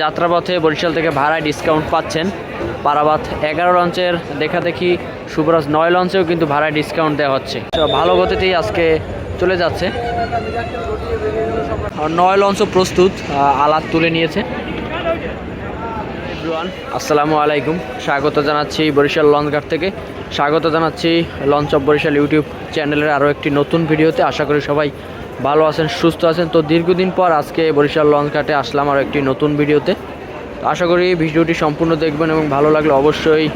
যাত্রাপথে বরিশাল থেকে ভাড়ায় ডিসকাউন্ট পাচ্ছেন। পারাবাত এগারো লঞ্চের দেখা দেখি শুভরাজ নয় লঞ্চেও কিন্তু ভাড়ায় ডিসকাউন্ট দেওয়া হচ্ছে। ভালো গতিতেই আজকে চলে যাচ্ছে। নয় লঞ্চও প্রস্তুত আলাদ তুলে নিয়েছে। আসসালামু আলাইকুম। স্বাগত জানাচ্ছি বরিশাল লঞ্চঘাট থেকে। স্বাগত জানাচ্ছি লঞ্চ অফ বরিশাল ইউটিউব চ্যানেলের আরও একটি নতুন ভিডিওতে। আশা করি সবাই ভালো আছেন, সুস্থ আছেন, তো দীর্ঘদিন পর আজকে বরিশাল লঞ্চ ঘাটে আসলাম আরও একটি নতুন ভিডিওতে। তো আশা করি ভিডিওটি সম্পূর্ণ দেখবেন এবং ভালো লাগলে অবশ্যই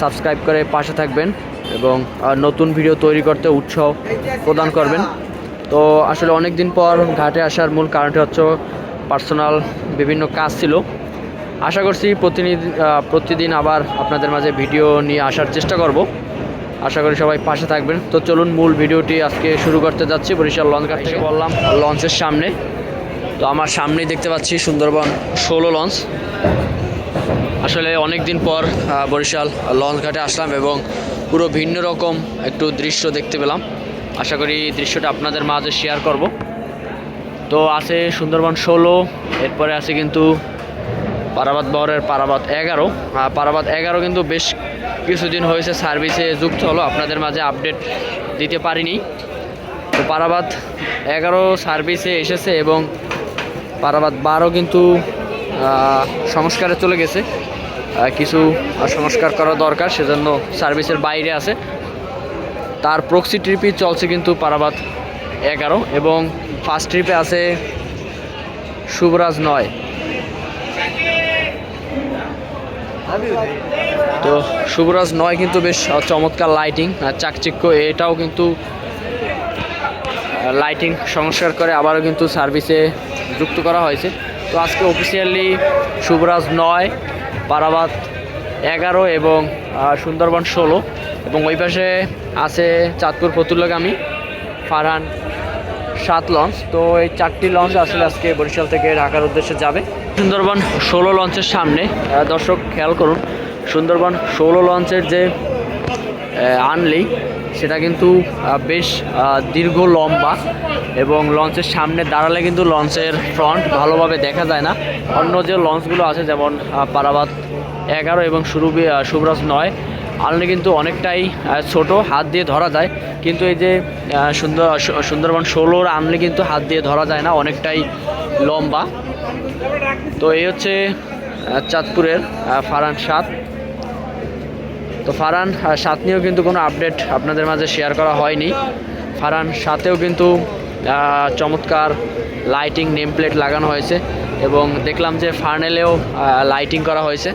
সাবস্ক্রাইব করে পাশে থাকবেন এবং নতুন ভিডিও তৈরি করতে উৎসাহ প্রদান করবেন। তো আসলে অনেক দিন পর ঘাটে আসার মূল কারণটি হচ্ছে পার্সোনাল বিভিন্ন কাজ ছিল। আশা করছি প্রতিনিধি প্রতিদিন আবার আপনাদের মাঝে ভিডিও নিয়ে আসার চেষ্টা করব। আশা করি সবাই পাশে থাকবেন। তো চলুন মূল ভিডিওটি আজকে শুরু করতে যাচ্ছি। বরিশাল লঞ্চ ঘাট থেকে বললাম, লঞ্চের সামনে। তো আমার সামনেই দেখতে পাচ্ছি সুন্দরবন ষোলো লঞ্চ। আসলে অনেক দিন পর বরিশাল লঞ্চ ঘাটে আসলাম এবং পুরো ভিন্ন রকম একটু দৃশ্য দেখতে পেলাম। আশা করি দৃশ্যটা আপনাদের মাঝে শেয়ার করব। তো আছে সুন্দরবন ষোলো, এরপরে আছে কিন্তু পারাবাদ বহরের পারাবাদ এগারো। পারাবাদ এগারো কিন্তু বেশ কিছুদিন হয়েছে সার্ভিসে যুক্ত হলো, আপনাদের মাঝে আপডেট দিতে পারিনি। তো পারাবাদ এগারো সার্ভিসে এসেছে এবং পারাবাদ বারো কিন্তু সংস্কারে চলে গেছে। কিছু সংস্কার করা দরকার, সেজন্য সার্ভিসের বাইরে আছে। তার প্রক্সি ট্রিপই চলছে কিন্তু পারাবাদ এগারো এবং ফার্স্ট ট্রিপে আছে শুভরাজ নয়। তো শুভরাজ নয় কিন্তু বেশ চমৎকার লাইটিং আর চাকচিক্য, এটাও কিন্তু লাইটিং সংস্কার করে আবারও কিন্তু সার্ভিসে যুক্ত করা হয়েছে। তো আজকে অফিসিয়ালি শুভরাজ নয় পারাবাদ এগারো এবং সুন্দরবন ষোলো। এবং ওই পাশে আছে চাঁদপুর ফতুল্লাগামী ফারহান সাত লঞ্চ তো এই চারটি লঞ্চ আসলে আজকে বরিশাল থেকে ঢাকার উদ্দেশ্যে যাবে। সুন্দরবন ষোলো লঞ্চের সামনে। দর্শক খেয়াল করুন সুন্দরবন ষোলো লঞ্চের যে আনলি সেটা কিন্তু বেশ দীর্ঘ লম্বা এবং লঞ্চের সামনে দাঁড়ালে কিন্তু লঞ্চের ফ্রন্ট ভালোভাবে দেখা যায় না। অন্য যে লঞ্চগুলো আছে যেমন আহ, পারাবাদ এগারো এবং সুরুবি শুভরাজ নয় আনলি কিন্তু অনেকটাই ছোট হাত দিয়ে ধরা যায়। কিন্তু এই যে সুন্দর সুন্দরবন ষোলোর আনলে কিন্তু হাত দিয়ে ধরা যায় না অনেকটাই লম্বা। তো এই হচ্ছে চাঁদপুরের ফারান সাত তো ফারান সাত নিয়েও কিন্তু কোনো আপডেট আপনাদের মাঝে শেয়ার করা হয়নি। ফারান সাতেও কিন্তু চমৎকার লাইটিং নেম প্লেট লাগানো হয়েছে এবং দেখলাম যে ফার্নেলেও লাইটিং করা হয়েছে।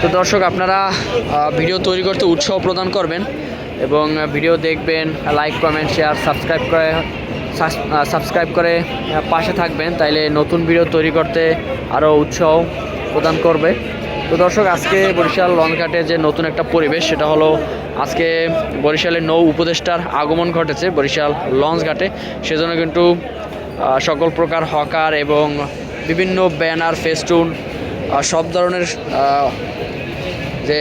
তো দর্শক, আপনারা ভিডিও তৈরি করতে উৎসাহ প্রদান করবেন। এবং ভিডিও দেখবেন লাইক কমেন্ট শেয়ার সাবস্ক্রাইব করে সাবস্ক্রাইব করে পাশে থাকবেন, তাইলে নতুন ভিডিও তৈরি করতে আরও উৎসাহ প্রদান করবে। তো দর্শক, আজকে বরিশাল লঞ্চঘাটে যে নতুন একটা পরিবেশ, সেটা হলো আজকে বরিশালের নৌ উপদেষ্টার আগমন ঘটেছে বরিশাল লঞ্চঘাটে। সেজন্য কিন্তু সকল প্রকার হকার এবং বিভিন্ন ব্যানার, ফেস্টুন সব ধরনের যে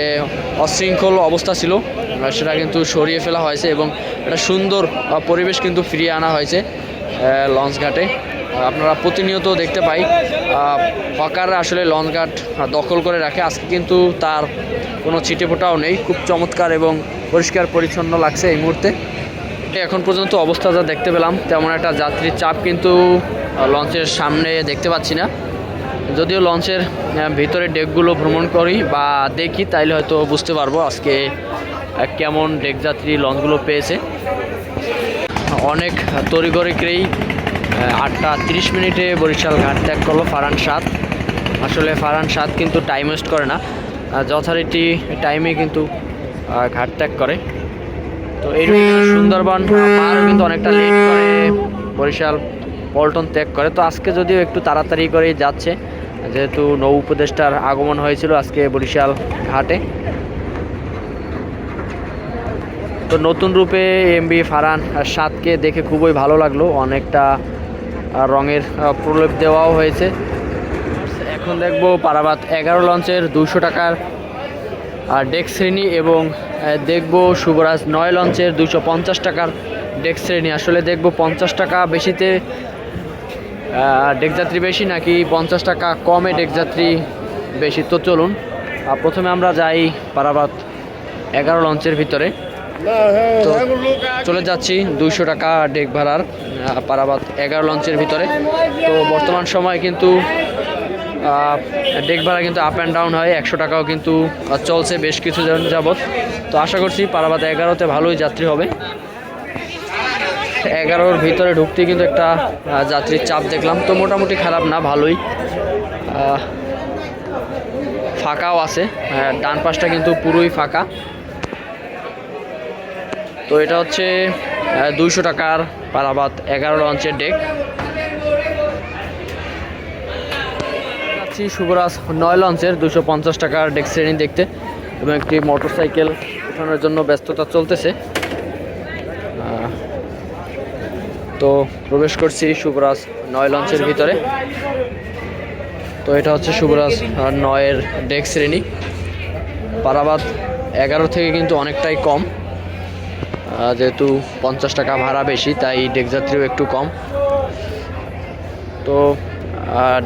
অশৃঙ্খল অবস্থা ছিল সেটা কিন্তু সরিয়ে ফেলা হয়েছে এবং একটা সুন্দর পরিবেশ কিন্তু ফিরিয়ে আনা হয়েছে লঞ্চ ঘাটে। আপনারা প্রতিনিয়ত দেখতে পাই হকাররা আসলে লঞ্চ ঘাট দখল করে রাখে। আজকে কিন্তু তার কোনো ছিটেফোঁটাও নেই। খুব চমৎকার এবং পরিষ্কার পরিচ্ছন্ন লাগছে এই মুহূর্তে। এখন পর্যন্ত অবস্থা যা দেখতে পেলাম, তেমন একটা যাত্রীর চাপ কিন্তু লঞ্চের সামনে দেখতে পাচ্ছি না। যদিও লঞ্চের ভিতরে ডেকগুলো ভ্রমণ করি বা দেখি, তাইলে হয়তো বুঝতে পারব আজকে কেমন ডেক যাত্রী লঞ্চগুলো পেয়েছে। অনেক তড়িঘড়ি করেই আটটা তিরিশ মিনিটে বরিশাল ঘাট ত্যাগ করল ফারান সাত আসলে ফারান সাত কিন্তু টাইম ওয়েস্ট করে না। যথারীতি টাইমে কিন্তু ঘাট ত্যাগ করে। তো এই সুন্দরবন কিন্তু অনেকটা লেট করে, বরিশাল, পল্টন ত্যাগ করে। তো আজকে যদিও একটু তাড়াতাড়ি করেই যাচ্ছে, যেহেতু নৌ উপদেষ্টার আগমন হয়েছিল আজকে বরিশাল ঘাটে। তো নতুন রূপে এমবি ফারান সাতকে দেখে খুবই ভালো লাগল। অনেকটা রঙের প্রলেপ দেওয়াও হয়েছে। এখন দেখব পারাবাত এগারো লঞ্চের দুশো টাকার ডেক শ্রেণি এবং দেখব শুভরাজ নয় লঞ্চের দুশো পঞ্চাশ টাকার ডেক শ্রেণি। আসলে দেখব পঞ্চাশ টাকা বেশিতে আহ, ডেক যাত্রী বেশি নাকি পঞ্চাশ টাকা কমে ডেক যাত্রী বেশি। তো চলুন প্রথমে আমরা যাই পারাবাত এগারো লঞ্চের ভিতরে। তো চলে যাচ্ছি দুইশো টাকা ডেক ভাড়ার আহ, পারাবাত এগারো লঞ্চের ভিতরে। তো বর্তমান সময় কিন্তু ডেক ভাড়া কিন্তু আপ অ্যান্ড ডাউন হয় একশো টাকাও কিন্তু চলছে বেশ কিছু যাবত তো আশা করছি পারাবাত এগারোতে ভালোই যাত্রী হবে। এগারোর ভিতরে ঢুকতে কিন্তু একটা যাত্রীর চাপ দেখলাম। তো মোটামুটি খারাপ না ভালোই। ফাঁকাও আছে ডান পাশটা কিন্তু পুরোই ফাঁকা। তো এটা হচ্ছে দুইশো টাকার পারাবাত, এগারো লঞ্চের ডেক। যাচ্ছি শুভরাজ নয় লঞ্চের দুশো পঞ্চাশ টাকার ডেক শ্রেণি দেখতে এবং একটি মোটরসাইকেল উঠানোর জন্য ব্যস্ততা চলতেছে। তো প্রবেশ করছি শুভরাজ নয় লঞ্চের ভিতরে। তো এটা হচ্ছে শুভরাজ নয়ের ডেক শ্রেণি। পারাবাদ এগারো থেকে কিন্তু অনেকটাই কম। যেহেতু পঞ্চাশ টাকা ভাড়া বেশি, তাই ডেক যাত্রীও একটু কম। তো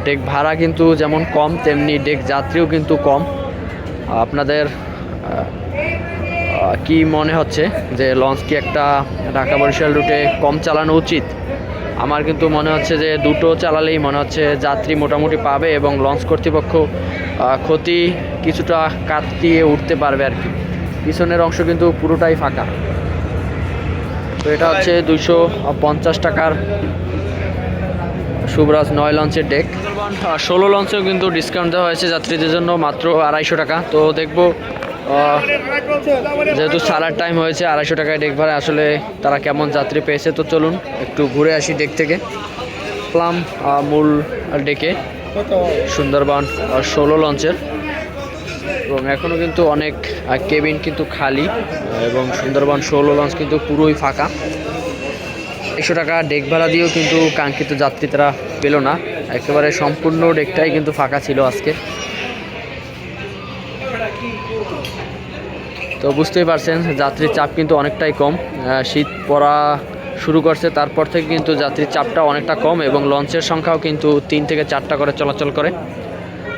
ডেক ভাড়া কিন্তু যেমন কম, তেমনি ডেক যাত্রীও কিন্তু কম। আপনাদের কি মনে হচ্ছে যে লঞ্চ কি একটা ঢাকা বরিশাল রুটে কম চালানো উচিত? আমার কিন্তু মনে হচ্ছে যে দুটো চালালেই মনে হচ্ছে যাত্রী মোটামুটি পাবে এবং লঞ্চ কর্তৃপক্ষ ক্ষতি কিছুটা কাটিয়ে উঠতে পারবে আর কি। পিছনের অংশ কিন্তু পুরোটাই ফাঁকা। তো এটা হচ্ছে দুশো পঞ্চাশ টাকার শুভরাজ নয় লঞ্চের ডেক ষোলো লঞ্চেও কিন্তু ডিসকাউন্ট দেওয়া হয়েছে যাত্রীদের জন্য মাত্র আড়াইশো টাকা। তো দেখব যেহেতু সালার টাইম হয়েছে, আড়াইশো টাকায় ডেক ভাড়া আসলে তারা কেমন যাত্রী পেয়েছে তো চলুন একটু ঘুরে আসি ডেক থেকে। প্লাম মূল ডেকে সুন্দরবন ষোলো লঞ্চের। এবং এখনও কিন্তু অনেক কেবিন কিন্তু খালি এবং সুন্দরবন ষোলো লঞ্চ কিন্তু পুরোই ফাঁকা। একশো টাকা ডেক ভাড়া দিয়েও কিন্তু কাঙ্ক্ষিত যাত্রী তারা পেল না। একেবারে সম্পূর্ণ ডেকটাই কিন্তু ফাঁকা ছিল আজকে। তো বুঝতেই পারছেন, যাত্রীর চাপ কিন্তু অনেকটাই কম। শীত পড়া শুরু করছে, তারপর থেকে কিন্তু যাত্রীর চাপটা অনেকটা কম এবং লঞ্চের সংখ্যাও কিন্তু তিন থেকে চারটা করে চলাচল করে।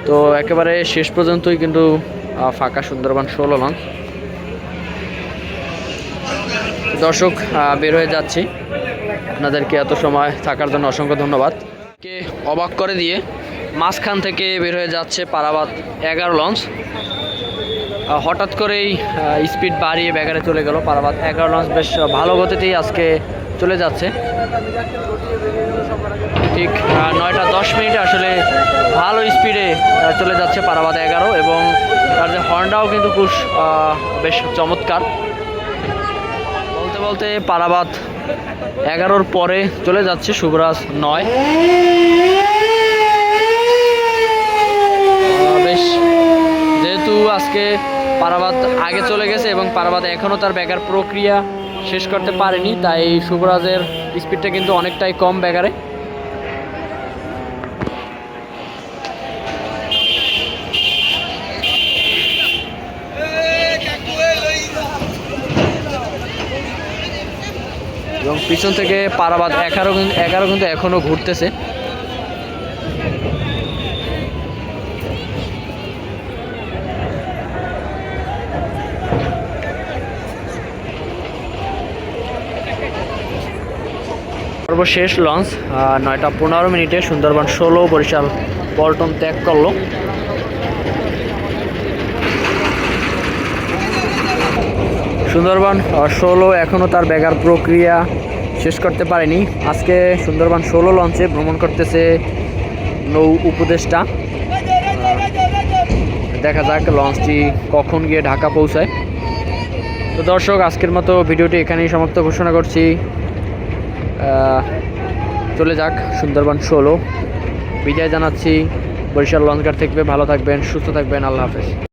তো একেবারে শেষ পর্যন্তই কিন্তু ফাঁকা সুন্দরবন ষোলো লঞ্চ দর্শক বের হয়ে যাচ্ছি। আপনাদেরকে এত সময় থাকার জন্য অসংখ্য ধন্যবাদ। কে অবাক করে দিয়ে মাঝখান থেকে বের হয়ে যাচ্ছে পারাবাদ এগারো লঞ্চ হঠাৎ করেই স্পিড বাড়িয়ে ব্যাগারে চলে গেল পারাবাদ এগারো লঞ্চ বেশ ভালো গতিতেই আজকে চলে যাচ্ছে। ঠিক নয়টা দশ মিনিটে আসলে ভালো স্পিডে চলে যাচ্ছে পারাবাদ এগারো এবং যে হর্নটাও কিন্তু খুব বেশ চমৎকার। বলতে বলতে পারাবাদ এগারোর পরে চলে যাচ্ছে শুভরাজ নয়। বেশ, যেহেতু আজকে পারাবাদ আগে চলে গেছে এবং পারাবাদ এখনও তার ব্যাগার প্রক্রিয়া শেষ করতে পারেনি, তাই শুভরাজের স্পিডটা কিন্তু অনেকটাই কম ব্যাগারে এবং পিছন থেকে পারাবাদ এগারো এগারো কিন্তু এখনও ঘুরতেছে। সর্বশেষ লঞ্চ নয়টা পনেরো মিনিটে সুন্দরবন ষোলো বরিশাল পল্টন ত্যাগ করল। সুন্দরবন ষোলো এখনও তার ব্যাগার প্রক্রিয়া শেষ করতে পারেনি। আজকে সুন্দরবন ষোলো লঞ্চে ভ্রমণ করতেছে নৌ উপদেষ্টা। দেখা যাক লঞ্চটি কখন গিয়ে ঢাকা পৌঁছায়। তো দর্শক, আজকের মতো ভিডিওটি এখানেই সমাপ্ত ঘোষণা করছি। চলে যাক সুন্দরবন ষোলো। বিদায় জানাচ্ছি। বরিশাল লঞ্চঘাট থেকে ভালো থাকবেন, সুস্থ থাকবেন। আল্লাহ হাফেজ।